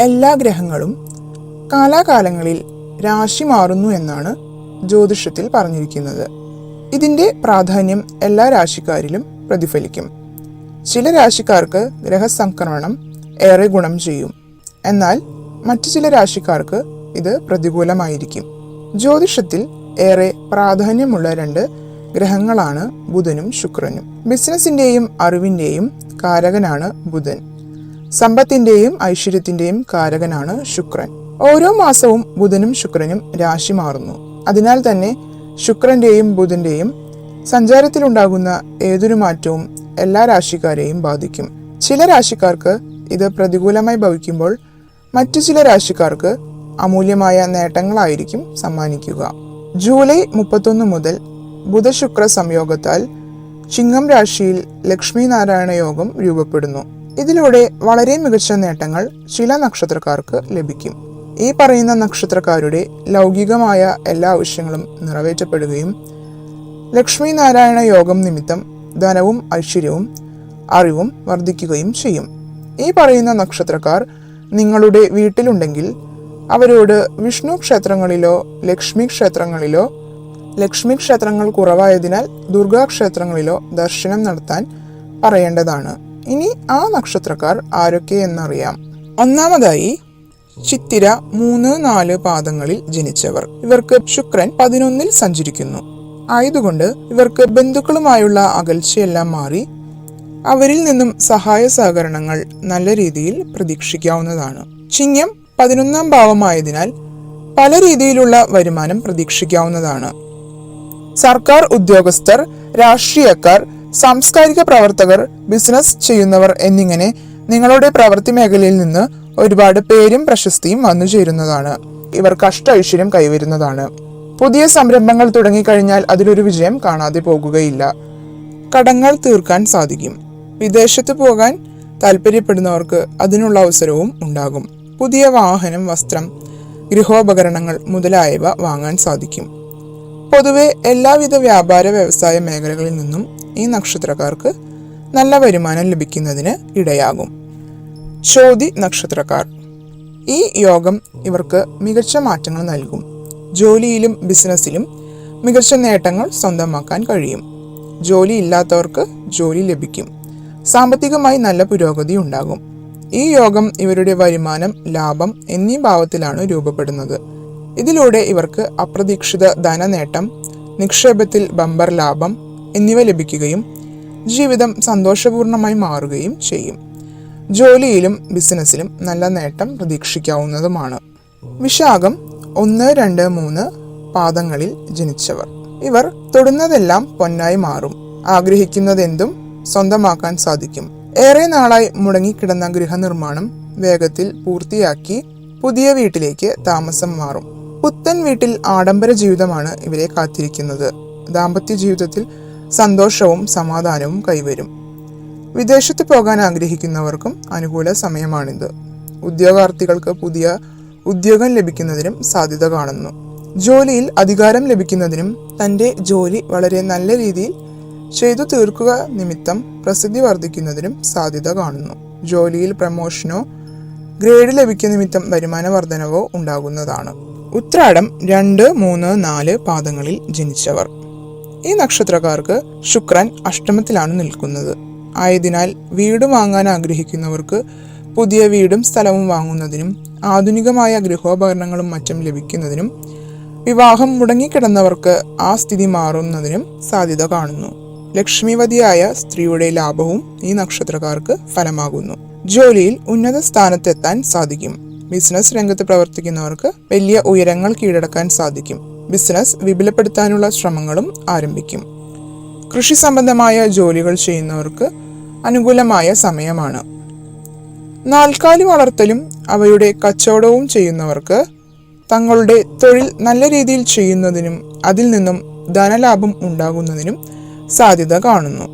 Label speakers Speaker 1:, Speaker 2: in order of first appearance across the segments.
Speaker 1: എല്ലാ ഗ്രഹങ്ങളും കാലാകാലങ്ങളിൽ രാശി മാറുന്നു എന്നാണ് ജ്യോതിഷത്തിൽ പറഞ്ഞിരിക്കുന്നത്. ഇതിന്റെ പ്രാധാന്യം എല്ലാ രാശിക്കാരിലും പ്രതിഫലിക്കും. ചില രാശിക്കാർക്ക് ഗ്രഹസംക്രമണം ഏറെ ഗുണം ചെയ്യും. എന്നാൽ മറ്റു ചില രാശിക്കാർക്ക് ഇത് പ്രതികൂലമായിരിക്കും. ജ്യോതിഷത്തിൽ ഏറെ പ്രാധാന്യമുള്ള രണ്ട് ഗ്രഹങ്ങളാണ് ബുധനും ശുക്രനും. ബിസിനസിന്റെയും അറിവിന്റെയും കാരകനാണ് ബുധൻ. സമ്പത്തിന്റെയും ഐശ്വര്യത്തിന്റെയും കാരകനാണ് ശുക്രൻ. ഓരോ മാസവും ബുധനും ശുക്രനും രാശി മാറുന്നു. അതിനാൽ തന്നെ ശുക്രന്റെയും ബുധന്റെയും സഞ്ചാരത്തിലുണ്ടാകുന്ന ഏതൊരു മാറ്റവും എല്ലാ രാശിക്കാരെയും ബാധിക്കും. ചില രാശിക്കാർക്ക് ഇത് പ്രതികൂലമായി ഭവിക്കുമ്പോൾ മറ്റു ചില രാശിക്കാർക്ക് അമൂല്യമായ നേട്ടങ്ങളായിരിക്കും സമ്മാനിക്കുക. ജൂലൈ മുപ്പത്തൊന്ന് മുതൽ ബുധശുക്ര സംയോഗത്താൽ ചിങ്ങം രാശിയിൽ ലക്ഷ്മി നാരായണ യോഗം രൂപപ്പെടുന്നു. ഇതിലൂടെ വളരെ മികച്ച നേട്ടങ്ങൾ ചില നക്ഷത്രക്കാർക്ക് ലഭിക്കും. ഈ പറയുന്ന നക്ഷത്രക്കാരുടെ ലൗകികമായ എല്ലാ ആവശ്യങ്ങളും നിറവേറ്റപ്പെടുകയും ലക്ഷ്മി നാരായണ യോഗം നിമിത്തം ധനവും ഐശ്വര്യവും അറിവും വർദ്ധിക്കുകയും ചെയ്യും. ഈ പറയുന്ന നക്ഷത്രക്കാർ നിങ്ങളുടെ വീട്ടിലുണ്ടെങ്കിൽ അവരോട് വിഷ്ണു ക്ഷേത്രങ്ങളിലോ ലക്ഷ്മി ക്ഷേത്രങ്ങളിലോ ലക്ഷ്മി ക്ഷേത്രങ്ങൾ കുറവായതിനാൽ ദുർഗാ ക്ഷേത്രങ്ങളിലോ ദർശനം നടത്താൻ പറയേണ്ടതാണ്. ഇനി ആ നക്ഷത്രക്കാർ ആരൊക്കെ എന്നറിയാം. ഒന്നാമതായി ചിത്തിര മൂന്ന് നാല് പാദങ്ങളിൽ ജനിച്ചവർ. ഇവർക്ക് ശുക്രൻ പതിനൊന്നിൽ സഞ്ചരിക്കുന്നു. ആയതുകൊണ്ട് ഇവർക്ക് ബന്ധുക്കളുമായുള്ള അകൽച്ചയെല്ലാം മാറി അവരിൽ നിന്നും സഹായ സഹകരണങ്ങൾ നല്ല രീതിയിൽ പ്രതീക്ഷിക്കാവുന്നതാണ്. ചിങ്ങം പതിനൊന്നാം ഭാവമായതിനാൽ പല രീതിയിലുള്ള വരുമാനം പ്രതീക്ഷിക്കാവുന്നതാണ്. സർക്കാർ ഉദ്യോഗസ്ഥർ രാഷ്ട്രീയക്കാർ സാംസ്കാരിക പ്രവർത്തകർ ബിസിനസ് ചെയ്യുന്നവർ എന്നിങ്ങനെ നിങ്ങളുടെ പ്രവൃത്തി മേഖലയിൽ നിന്ന് ഒരുപാട് പേരും പ്രശസ്തിയും വന്നു ചേരുന്നതാണ്. ഇവർ കഷ്ട ഐശ്വര്യം കൈവരുന്നതാണ്. പുതിയ സംരംഭങ്ങൾ തുടങ്ങിക്കഴിഞ്ഞാൽ അതിലൊരു വിജയം കാണാതെ പോകുകയില്ല. കടങ്ങൾ തീർക്കാൻ സാധിക്കും. വിദേശത്ത് പോകാൻ താല്പര്യപ്പെടുന്നവർക്ക് അതിനുള്ള അവസരവും ഉണ്ടാകും. പുതിയ വാഹനം വസ്ത്രം ഗൃഹോപകരണങ്ങൾ മുതലായവ വാങ്ങാൻ സാധിക്കും. പൊതുവെ എല്ലാവിധ വ്യാപാര വ്യവസായ മേഖലകളിൽ നിന്നും ഈ നക്ഷത്രക്കാർക്ക് നല്ല വരുമാനം ലഭിക്കുന്നതിന് ഇടയാകും. ചോതി നക്ഷത്രക്കാർ. ഈ യോഗം ഇവർക്ക് മികച്ച മാറ്റങ്ങൾ നൽകും. ജോലിയിലും ബിസിനസ്സിലും മികച്ച നേട്ടങ്ങൾ സ്വന്തമാക്കാൻ കഴിയും. ജോലി ഇല്ലാത്തവർക്ക് ജോലി ലഭിക്കും. സാമ്പത്തികമായി നല്ല പുരോഗതി ഉണ്ടാകും. ഈ യോഗം ഇവരുടെ വരുമാനം ലാഭം എന്നീ ഭാവത്തിലാണ് രൂപപ്പെടുന്നത്. ഇതിലൂടെ ഇവർക്ക് അപ്രതീക്ഷിത ധനനേട്ടം നിക്ഷേപത്തിൽ ബമ്പർ ലാഭം എന്നിവ ലഭിക്കുകയും ജീവിതം സന്തോഷപൂർണമായി മാറുകയും ചെയ്യും. ജോലിയിലും ബിസിനസ്സിലും നല്ല നേട്ടം പ്രതീക്ഷിക്കാവുന്നതുമാണ്. വിശാഖം ഒന്ന് രണ്ട് മൂന്ന് പാദങ്ങളിൽ ജനിച്ചവർ. ഇവർ തൊടുന്നതെല്ലാം പൊന്നായി മാറും. ആഗ്രഹിക്കുന്നതെന്തും സ്വന്തമാക്കാൻ സാധിക്കും. ഏറെ നാളായി മുടങ്ങിക്കിടന്ന ഗൃഹനിർമ്മാണം വേഗത്തിൽ പൂർത്തിയാക്കി പുതിയ വീട്ടിലേക്ക് താമസം മാറും. പുത്തൻ വീട്ടിൽ ആഡംബര ജീവിതമാണ് ഇവരെ കാത്തിരിക്കുന്നത്. ദാമ്പത്യ ജീവിതത്തിൽ സന്തോഷവും സമാധാനവും കൈവരും. വിദേശത്ത് പോകാൻ ആഗ്രഹിക്കുന്നവർക്കും അനുകൂല സമയമാണിത്. ഉദ്യോഗാർത്ഥികൾക്ക് പുതിയ ഉദ്യോഗം ലഭിക്കുന്നതിനും സാധ്യത കാണുന്നു. ജോലിയിൽ അധികാരം ലഭിക്കുന്നതിനും തന്റെ ജോലി വളരെ നല്ല രീതിയിൽ ചെയ്തു തീർക്കുക നിമിത്തം പ്രസിദ്ധി വർദ്ധിക്കുന്നതിനും സാധ്യത കാണുന്നു. ജോലിയിൽ പ്രമോഷനോ ഗ്രേഡ് ലഭിക്കുന്ന നിമിത്തം വരുമാന വർധനവോ ഉണ്ടാകുന്നതാണ്. ഉത്രാടം രണ്ട് മൂന്ന് നാല് പാദങ്ങളിൽ ജനിച്ചവർ. ഈ നക്ഷത്രക്കാർക്ക് ശുക്രൻ അഷ്ടമത്തിലാണ് നിൽക്കുന്നത്. ആയതിനാൽ വീട് വാങ്ങാൻ ആഗ്രഹിക്കുന്നവർക്ക് പുതിയ വീടും സ്ഥലവും വാങ്ങുന്നതിനും ആധുനികമായ ഗൃഹോപകരണങ്ങളും മറ്റും ലഭിക്കുന്നതിനും വിവാഹം മുടങ്ങിക്കിടന്നവർക്ക് ആ സ്ഥിതി മാറുന്നതിനും സാധ്യത കാണുന്നു. ലക്ഷ്മിവതിയായ സ്ത്രീയുടെ ലാഭവും ഈ നക്ഷത്രക്കാർക്ക് ഫലമാകുന്നു. ജോലിയിൽ ഉന്നത സ്ഥാനത്തെത്താൻ സാധിക്കും. ബിസിനസ് രംഗത്ത് പ്രവർത്തിക്കുന്നവർക്ക് വലിയ ഉയരങ്ങൾ കീഴടക്കാൻ സാധിക്കും. ബിസിനസ് വിപുലപ്പെടുത്താനുള്ള ശ്രമങ്ങളും ആരംഭിക്കും. കൃഷി സംബന്ധമായ ജോലികൾ ചെയ്യുന്നവർക്ക് അനുകൂലമായ സമയമാണ്. നാൽക്കാലി വളർത്തലും അവയുടെ കച്ചവടവും ചെയ്യുന്നവർക്ക് തങ്ങളുടെ തൊഴിൽ നല്ല രീതിയിൽ ചെയ്യുന്നതിനും അതിൽ നിന്നും ധനലാഭം ഉണ്ടാകുന്നതിനും സാധ്യത കാണുന്നു.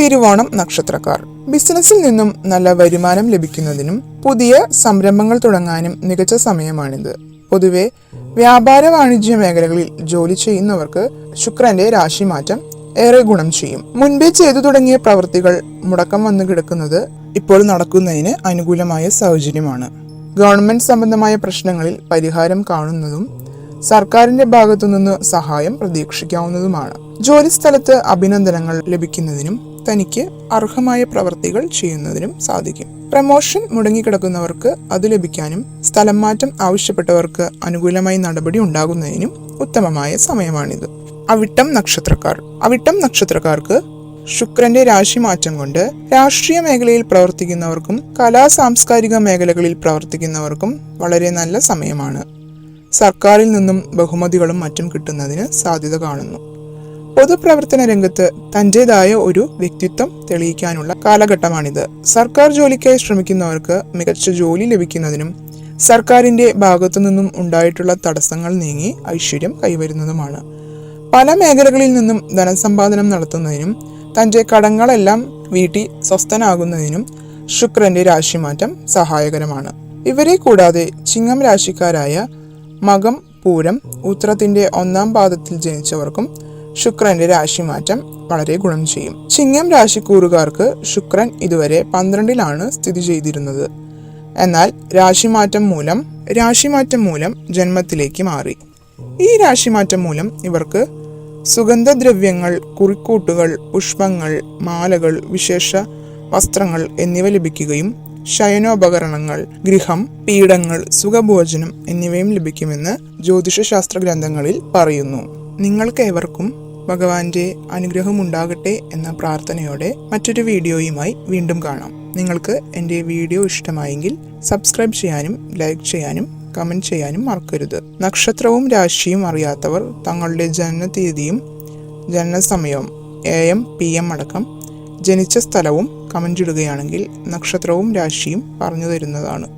Speaker 1: തിരുവോണം നക്ഷത്രക്കാർ ബിസിനസ്സിൽ നിന്നും നല്ല വരുമാനം ലഭിക്കുന്നതിനും പുതിയ സംരംഭങ്ങൾ തുടങ്ങാനും മികച്ച സമയമാണിത്. പൊതുവെ വ്യാപാര വാണിജ്യ മേഖലകളിൽ ജോലി ചെയ്യുന്നവർക്ക് ശുക്രന്റെ രാശി മാറ്റം ഏറെ ഗുണം ചെയ്യും. മുൻപേ ചെയ്തു തുടങ്ങിയ പ്രവൃത്തികൾ മുടക്കം വന്നു കിടക്കുന്നത് ഇപ്പോൾ നടക്കുന്നതിന് അനുകൂലമായ സാഹചര്യമാണ് ഗവൺമെന്റ് സംബന്ധമായ പ്രശ്നങ്ങളിൽ പരിഹാരം കാണുന്നതും സർക്കാരിന്റെ ഭാഗത്തുനിന്ന് സഹായം പ്രതീക്ഷിക്കാവുന്നതുമാണ്. ജോലി ജോലിസ്ഥലത്ത് അഭിനന്ദനങ്ങൾ ലഭിക്കുന്നതിനും തനിക്ക് അർഹമായ പ്രവർത്തികൾ ചെയ്യുന്നതിനും സാധിക്കും. പ്രമോഷൻ മുടങ്ങിക്കിടക്കുന്നവർക്ക് അത് ലഭിക്കാനും സ്ഥലം മാറ്റം ആവശ്യപ്പെട്ടവർക്ക് അനുകൂലമായി നടപടി ഉണ്ടാകുന്നതിനും ഉത്തമമായ സമയമാണിത്. അവിട്ടം നക്ഷത്രക്കാർ. അവിട്ടം നക്ഷത്രക്കാർക്ക് ശുക്രന്റെ രാശി മാറ്റം കൊണ്ട് രാഷ്ട്രീയ മേഖലയിൽ പ്രവർത്തിക്കുന്നവർക്കും കലാ സാംസ്കാരിക മേഖലകളിൽ പ്രവർത്തിക്കുന്നവർക്കും വളരെ നല്ല സമയമാണ്. സർക്കാരിൽ നിന്നും ബഹുമതികളും മറ്റും കിട്ടുന്നതിന് സാധ്യത കാണുന്നു. പൊതുപ്രവർത്തന രംഗത്ത് തന്റേതായ ഒരു വ്യക്തിത്വം തെളിയിക്കാനുള്ള കാലഘട്ടമാണിത്. സർക്കാർ ജോലിക്കായി ശ്രമിക്കുന്നവർക്ക് മികച്ച ജോലി ലഭിക്കുന്നതിനും സർക്കാരിന്റെ ഭാഗത്തു നിന്നും ഉണ്ടായിട്ടുള്ള തടസ്സങ്ങൾ നീങ്ങി ഐശ്വര്യം കൈവരുന്നതുമാണ്. പല മേഖലകളിൽ നിന്നും ധനസമ്പാദനം നടത്തുന്നതിനും തന്റെ കടങ്ങളെല്ലാം വീട്ടി സ്വസ്ഥനാകുന്നതിനും ശുക്രന്റെ രാശിമാറ്റം സഹായകരമാണ്. ഇവരെ കൂടാതെ ചിങ്ങം രാശിക്കാരായ മകം പൂരം ഉത്രത്തിന്റെ ഒന്നാം പാദത്തിൽ ജനിച്ചവർക്കും ശുക്രന്റെ രാശിമാറ്റം വളരെ ഗുണം ചെയ്യും. ചിങ്ങം രാശിക്കൂറുകാർക്ക് ശുക്രൻ ഇതുവരെ പന്ത്രണ്ടിലാണ് സ്ഥിതി ചെയ്തിരുന്നത്. എന്നാൽ രാശിമാറ്റം മൂലം രാശിമാറ്റം മൂലം ജന്മത്തിലേക്ക് മാറി. ഈ രാശിമാറ്റം മൂലം ഇവർക്ക് സുഗന്ധദ്രവ്യങ്ങൾ കുറിക്കൂട്ടുകൾ പുഷ്പങ്ങൾ മാലകൾ വിശേഷ വസ്ത്രങ്ങൾ എന്നിവ ലഭിക്കുകയും ശയനോപകരണങ്ങൾ ഗൃഹം പീഠങ്ങൾ സുഖഭോജനം എന്നിവയും ലഭിക്കുമെന്ന് ജ്യോതിഷശാസ്ത്ര ഗ്രന്ഥങ്ങളിൽ പറയുന്നു. നിങ്ങൾക്ക് ഏവർക്കും ഭഗവാന്റെ അനുഗ്രഹമുണ്ടാകട്ടെ എന്ന പ്രാർത്ഥനയോടെ മറ്റൊരു വീഡിയോയുമായി വീണ്ടും കാണാം. നിങ്ങൾക്ക് എന്റെ വീഡിയോ ഇഷ്ടമായെങ്കിൽ സബ്സ്ക്രൈബ് ചെയ്യാനും ലൈക്ക് ചെയ്യാനും കമന്റ് ചെയ്യാനും മറക്കരുത്. നക്ഷത്രവും രാശിയും അറിയാത്തവർ തങ്ങളുടെ ജനനതീയതിയും ജനനസമയവും എ എം പി എം അടക്കം ജനിച്ച സ്ഥലവും കമന്റ് ഇടുകയാണെങ്കിൽ നക്ഷത്രവും രാശിയും പറഞ്ഞു തരുന്നതാണ്.